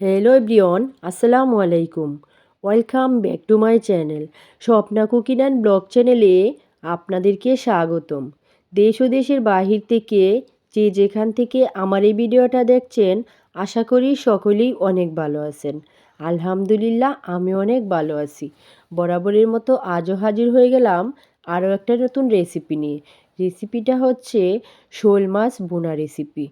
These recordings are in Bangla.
হ্যালো এভরিওয়ান আসসালামু আলাইকুম welcome back to my channel Swapna cooking and blog চ্যানেলে আপনাদেরকে স্বাগতম। দেশ ও দেশের বাহির থেকে যে যেখান থেকে আমার এই ভিডিওটা দেখছেন, আশা করি সকলেই অনেক ভালো আছেন। আলহামদুলিল্লাহ, আমি অনেক ভালো আছি। বরাবরের মতো আজও হাজির হয়ে গেলাম আরও একটা নতুন রেসিপি নিয়ে। রেসিপিটা হচ্ছে শোল মাছ বোনা রেসিপি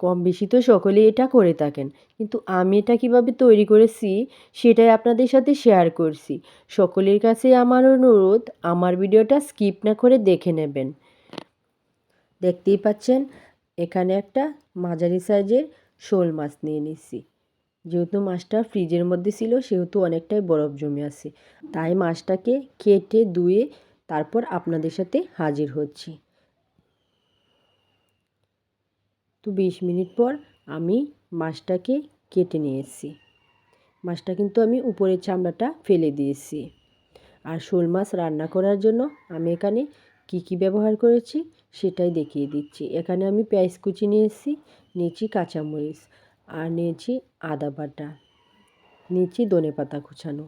কম বেশি তো সকলেই এটা করে থাকেন। কিন্তু আমি এটা কীভাবে তৈরি করেছি, সেটাই আপনাদের সাথে শেয়ার করছি। সকলের কাছে আমার অনুরোধ, আমার ভিডিওটা স্কিপ না করে দেখে নেবেন। দেখতেই পাচ্ছেন, এখানে একটা মাঝারি সাইজের শোল মাছ নিয়ে নিচ্ছি। যেহেতু মাছটা ফ্রিজের মধ্যে ছিল, সেহেতু অনেকটাই বরফ জমে আছে। তাই মাছটাকে কেটে ধুয়ে তারপর আপনাদের সাথে হাজির হচ্ছি। তো বিশ মিনিট পর আমি মাছটাকে কেটে নিয়ে এসেছি মাছটা কিন্তু আমি উপরের চামড়াটা ফেলে দিয়েছি। আর শোল মাছ রান্না করার জন্য আমি এখানে কি কি ব্যবহার করেছি সেটাই দেখিয়ে দিচ্ছি। এখানে আমি পেঁয়াজ কুচি নিয়েছি নিয়েছি কাঁচামরিচ আর নিয়েছি আদা বাটা, নিয়েছি ধনে পাতা কুচানো।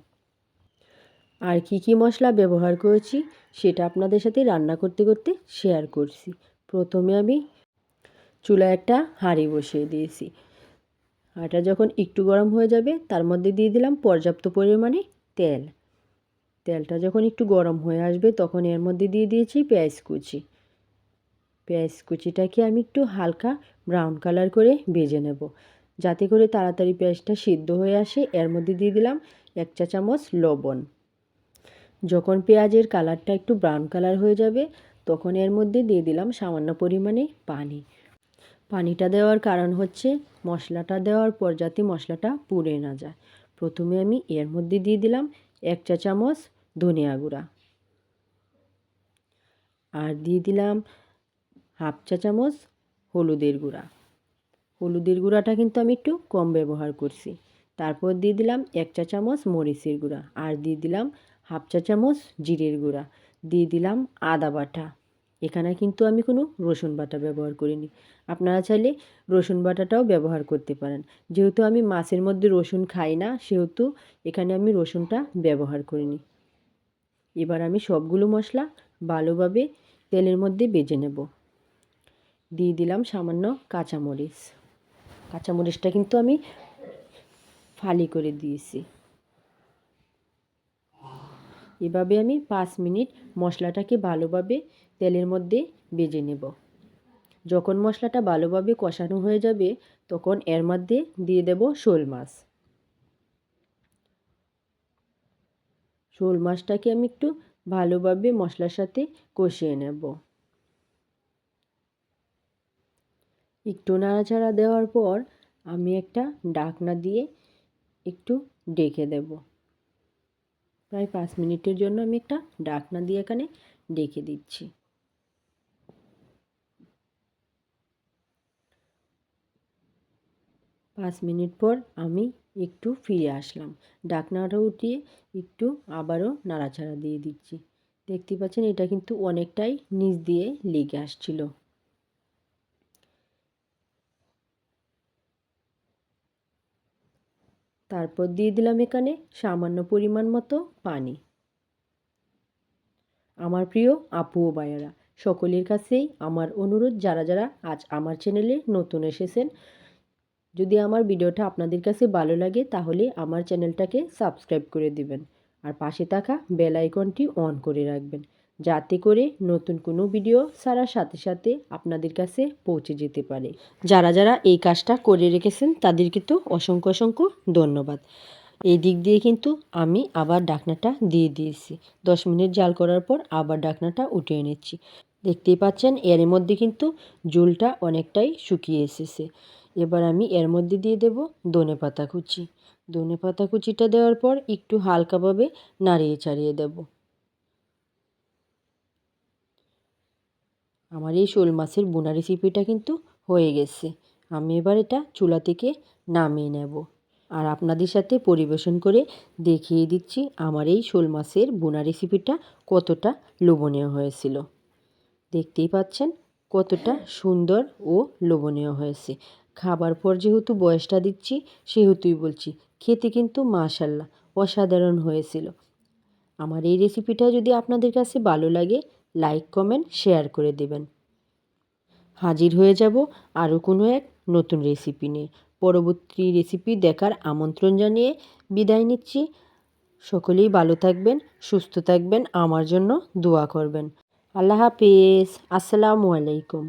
আর কি কি মশলা ব্যবহার করেছি সেটা আপনাদের সাথে রান্না করতে করতে শেয়ার করছি। প্রথমে আমি চুলায় একটা হাঁড়ি বসিয়ে দিয়েছি। হাঁড়িটা যখন একটু গরম হয়ে যাবে, তার মধ্যে দিয়ে দিলাম পর্যাপ্ত পরিমাণে তেল। তেলটা যখন একটু গরম হয়ে আসবে, তখন এর মধ্যে দিয়ে দিয়েছি পেঁয়াজ কুচি। পেঁয়াজ কুচিটাকে আমি একটু হালকা ব্রাউন কালার করে ভেজে নেব। যাতে করে তাড়াতাড়ি পেঁয়াজটা সিদ্ধ হয়ে আসে, এর মধ্যে দিয়ে দিলাম এক চা চামচ লবণ। যখন পেঁয়াজের কালারটা একটু ব্রাউন কালার হয়ে যাবে, তখন এর মধ্যে দিয়ে দিলাম সামান্য পরিমাণে পানি। পানিটা দেওয়ার কারণ হচ্ছে মশলাটা দেওয়ার পর যাতে মশলাটা পুড়ে না যায়। প্রথমে আমি এর মধ্যে দিয়ে দিলাম এক চা চামচ ধনিয়া গুঁড়া। আর দিয়ে দিলাম হাফ চা চামচ হলুদের গুঁড়া। হলুদের গুঁড়াটা কিন্তু আমি একটু কম ব্যবহার করছি। তারপর দিয়ে দিলাম এক চা চামচ মরিচের গুঁড়া। আর দিয়ে দিলাম হাফ চা চামচ জিরের গুঁড়া। দিয়ে দিলাম আদা বাটা। এখানে কিন্তু আমি কোনো রসুন বাটা ব্যবহার করিনি। আপনারা চাইলে রসুন বাটাটাও ব্যবহার করতে পারেন। যেহেতু আমি মাছের মধ্যে রসুন খাই না, সেহেতু এখানে আমি রসুনটা ব্যবহার করিনি। এবার আমি সবগুলো মশলা ভালোভাবে তেলের মধ্যে বেজে নেব। দিয়ে দিলাম সামান্য কাঁচামরিচ। কাঁচামরিচটা কিন্তু আমি ফালি করে দিয়েছি। এভাবে আমি পাঁচ মিনিট মশলাটাকে ভালোভাবে তেলের মধ্যে বেজে নেব। যখন মশলাটা ভালোভাবে কষানো হয়ে যাবে, তখন এর মধ্যে দিয়ে দেব শোল মাছ। শোল মাছটাকে আমি একটু ভালোভাবে মশলার সাথে কষিয়ে নেব। একটু নাড়াচাড়া দেওয়ার পর আমি একটা ডাকনা দিয়ে একটু ডেকে দেব। প্রায় পাঁচ মিনিটের জন্য আমি একটা ডাকনা দিয়ে এখানে ডেকে দিচ্ছি। পাঁচ মিনিট পর আমি একটু ফিরে আসলাম। ডাকনাটা উঠিয়ে একটু আবারও নাড়াচাড়া দিয়ে দিচ্ছি। দেখতে পাচ্ছেন এটা কিন্তু অনেকটাই নিচ দিয়ে লেগে আসছিল। তারপর দিয়ে দিলাম এখানে সামান্য পরিমাণ মতো পানি। আমার প্রিয় আপু ও ভাইয়েরা, সকলের কাছেই আমার অনুরোধ, যারা যারা আজ আমার চ্যানেলে নতুন এসেছেন, যদি আমার ভিডিওটা আপনাদের কাছে ভালো লাগে তাহলে আমার চ্যানেলটাকে সাবস্ক্রাইব করে দিবেন আর পাশে থাকা বেল আইকনটি অন করে রাখবেন। যাতে করে নতুন কোনো ভিডিও ছাড়ার সাথে সাথে আপনাদের কাছে পৌঁছে যেতে পারে। যারা যারা এই কাজটা করে রেখেছেন, তাদেরকে তো অসংখ্য অসংখ্য ধন্যবাদ। এই দিক দিয়ে কিন্তু আমি আবার ডাকনাটা দিয়ে দিয়েছি। দশ মিনিট জাল করার পর আবার ডাকনাটা উঠিয়ে নিচ্ছি। দেখতেই পাচ্ছেন, এর মধ্যে কিন্তু জুলটা অনেকটাই শুকিয়ে এসেছে। এবার আমি এর মধ্যে দিয়ে দেব ধনে পাতা কুচি। ধনে পাতা কুচিটা দেওয়ার পর একটু হালকাভাবে নাড়িয়ে, চাড়িয়ে দেব। আমার এই শোল মাছের বোনা রেসিপিটা কিন্তু হয়ে গেছে। আমি এবার এটা চুলা থেকে নামিয়ে নেব। আর আপনাদের সাথে পরিবেশন করে দেখিয়ে দিচ্ছি আমার এই শোল মাছের বোনা রেসিপিটা কতটা লোভনীয় হয়েছিল। দেখতেই পাচ্ছেন কতটা সুন্দর ও লোভনীয় হয়েছে। খাবার পর যেহেতু বয়সটা দিচ্ছি, সেহেতুই বলছি, খেতে কিন্তু মাশাল্লাহ অসাধারণ হয়েছিল। আমার এই রেসিপিটা যদি আপনাদের কাছে ভালো লাগে লাইক কমেন্ট শেয়ার করে দেবেন। হাজির হয়ে যাব আরও কোনো এক নতুন রেসিপি নিয়ে। পরবর্তী রেসিপি দেখার আমন্ত্রণ জানিয়ে বিদায় নিচ্ছি। সকলেই ভালো থাকবেন, সুস্থ থাকবেন, আমার জন্য দোয়া করবেন। আল্লাহ হাফিজ। আসসালামু আলাইকুম।